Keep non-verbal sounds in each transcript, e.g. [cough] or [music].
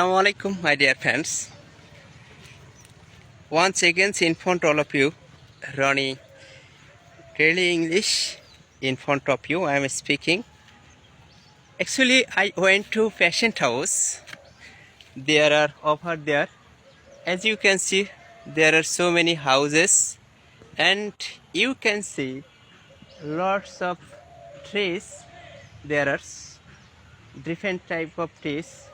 Assalamu alaikum, my dear friends. Once again, in front all of you, Ronnie, really English in front of you. I am speaking. Actually, I went to patient house. There are over there. As you can see, there are so many houses, and you can see lots of trees. There are different type of trees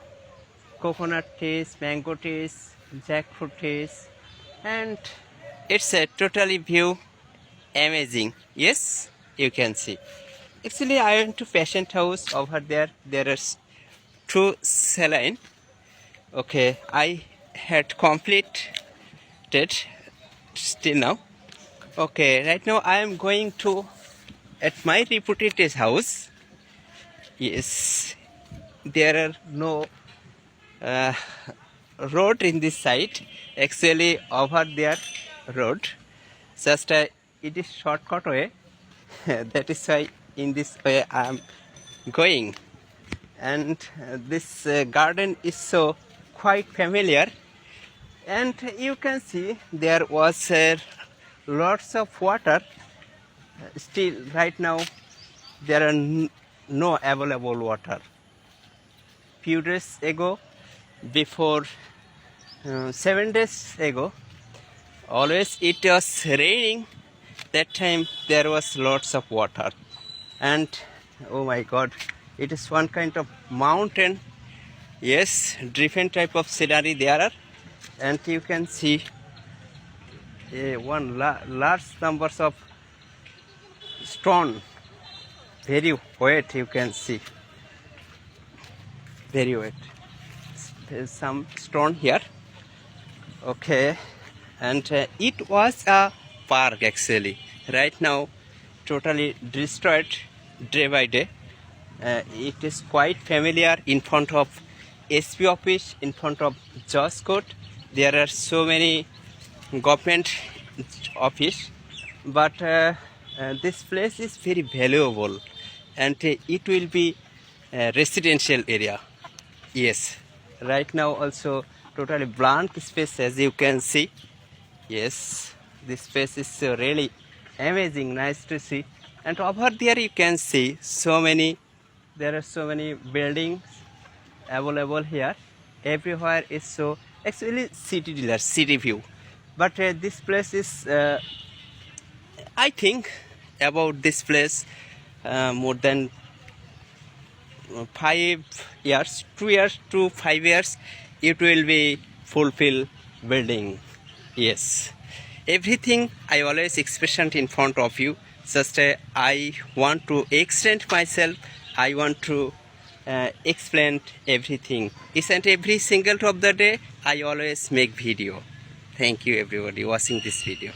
coconut trees, mango trees, jackfruit trees, and it's a totally view amazing. Yes, you can see. Actually, I went to patient house over there. There is two saline. Okay, I had completed still now. Okay, right now I am going to at my reputed house. Yes, there are no uh, road in this side actually over there road. Just uh, it is shortcut way. [laughs] That is why in this way i am going. And uh, this uh, garden is so quite familiar. And you can see there was uh, lots of water. Uh, still right now there are no available water. Few days ago before uh, seven days ago always it was raining. That time there was lots of water. And oh my god it is one kind of mountain. Yes different type of scenery there are. And you can see uh, one la- large numbers of stone. Very wet you can see. Very wet there's some stone here. Okay. And uh, it was a park actually. Right now totally destroyed day by day. Uh, it is quite familiar in front of sp office in front of Josh court. There are so many government office. But uh, uh, this place is very valuable. And uh, it will be a residential area. Yes right now also totally blank space as you can see. Yes this space is uh, really amazing nice to see. And over there you can see so many there are so many buildings available here. Everywhere is so actually city dealer city view. But uh, this place is uh, i think about this place uh, more than uh, five years two years to five years it will be fulfill building yes everything i always expression in front of you just uh, i want to extend myself i want to uh, explain everything each and every single of the day i always make video thank you everybody watching this video